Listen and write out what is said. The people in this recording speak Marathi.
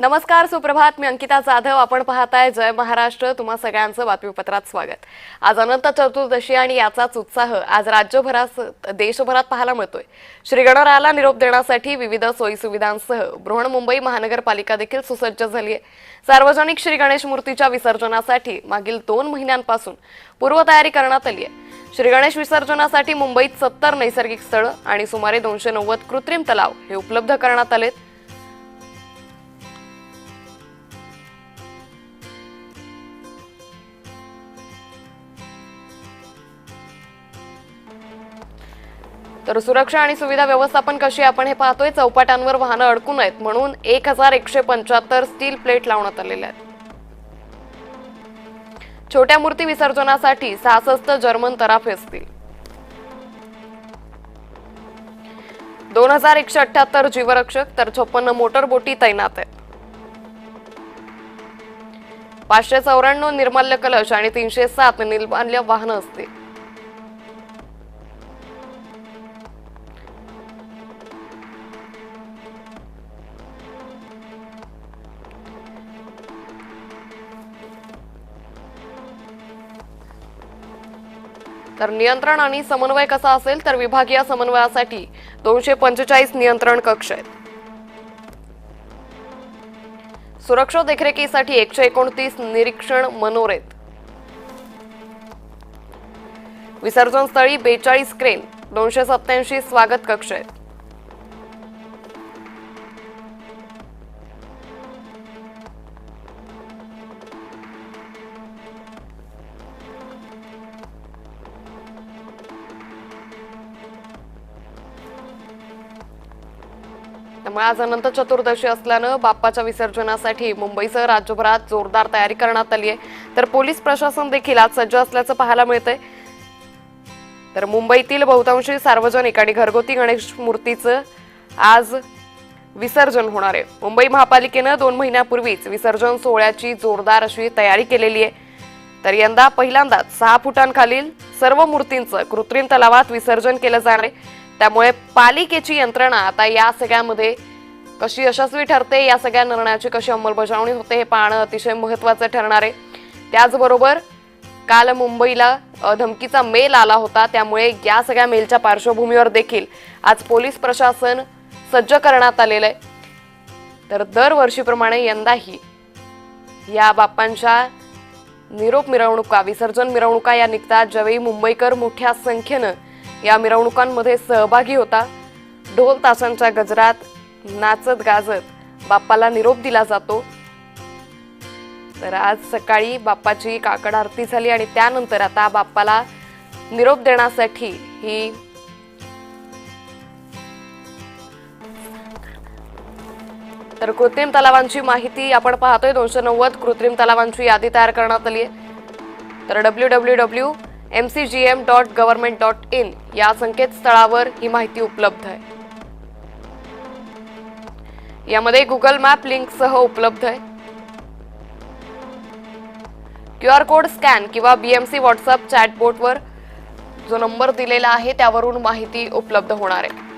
नमस्कार सुप्रभात. मी अंकिता जाधव. आपण पाहताय जय महाराष्ट्र. तुम्हा सगळ्यांचं बातमीपत्रात स्वागत. आज अनंत चतुर्दशी आणि याचाच उत्साह आज राज्यभरात देशभरात पाहायला मिळतोय. श्री गणरायाला निरोप देण्यासाठी विविध सोयीसुविधांसह बृहन्मुंबई महानगरपालिका देखील सुसज्ज झाली आहे सार्वजनिक श्री गणेश मूर्तीच्या विसर्जनासाठी मागील दोन महिन्यांपासून पूर्वतयारी करण्यात आली आहे श्री गणेश विसर्जनासाठी मुंबईत सत्तर नैसर्गिक स्थळं आणि सुमारे दोनशे नव्वद कृत्रिम तलाव हे उपलब्ध करण्यात आलेत. तर सुरक्षा आणि सुविधा व्यवस्थापन कशी आपण हे पाहतोय चौपाट्यांवर वाहनं अडकून आहेत म्हणून एक हजार एकशे पंच्याहत्तर स्टील प्लेट लावण्यात आलेल्या आहेत. छोट्या मूर्ती विसर्जनासाठी सहासष्ट जर्मन तराफे असतील. दोन हजार एकशे अठ्याहत्तर जीवरक्षक तर छप्पन्न मोटर बोटी तैनात आहेत. पाचशे चौऱ्याण्णव निर्माल्य कलश आणि तीनशे सात निर्माल्य वाहनं असतील. तर नियंत्रण आणि समन्वय कसा असेल तर विभागीय समन्वयासाठी दोनशे पंचेचाळीस नियंत्रण कक्ष आहेत. सुरक्षा देखरेखीसाठी एकशे एकोणतीस निरीक्षण मनोरेत. विसर्जन स्थळी बेचाळीस क्रेन दोनशे सत्याऐंशी स्वागत कक्ष आहेत. त्यामुळे आज अनंत चतुर्दशी असल्यानं बाप्पाच्या विसर्जनासाठी मुंबईसह राज्यभरात जोरदार तयारी करण्यात आली आहे. तर पोलीस प्रशासन देखील आज सज्ज असल्याचं पाहायला मिळतंय. तर मुंबईतील बहुतांशी सार्वजनिक आणि घरगुती गणेश मूर्तीचं आज विसर्जन होणार आहे. मुंबई महापालिकेनं दोन महिन्यापूर्वीच विसर्जन सोहळ्याची जोरदार अशी तयारी केलेली आहे. तर यंदा पहिल्यांदाच सहा फुटांखालील सर्व मूर्तींचं कृत्रिम तलावात विसर्जन केलं जाणार आहे. त्यामुळे पालिकेची यंत्रणा आता या सगळ्यामध्ये कशी यशस्वी ठरते या सगळ्या निर्णयाची कशी अंमलबजावणी होते हे पाहणं अतिशय महत्त्वाचं ठरणार आहे. त्याचबरोबर काल मुंबईला धमकीचा मेल आला होता त्यामुळे या सगळ्या मेलच्या पार्श्वभूमीवर देखील आज पोलीस प्रशासन सज्ज करण्यात आलेलं आहे. तर दरवर्षीप्रमाणे यंदाही या बाप्पांच्या निरोप मिरवणुका विसर्जन मिरवणुका या निघतात ज्यावेळी मुंबईकर मोठ्या संख्येनं या मिरवणुकांमध्ये सहभागी होता. ढोल तासांच्या गजरात नाचत गाजत बाप्पाला निरोप दिला जातो. तर आज सकाळी बाप्पाची काकड आरती झाली आणि त्यानंतर आता बाप्पाला निरोप देण्यासाठी ही तर कृत्रिम तलावांची माहिती आपण पाहतोय. दोनशे नव्वद कृत्रिम तलावांची यादी तयार करण्यात आली आहे. तर W W W M C G M dot government dot in या संकेतस्थळावर ही माहिती उपलब्ध आहे. यामध्ये गुगल मॅप लिंकसह उपलब्ध आहे. क्यू आर कोड स्कॅन किंवा बीएमसी व्हॉट्सअप चॅटबोटवर जो नंबर दिलेला आहे त्यावरून माहिती उपलब्ध होणार आहे.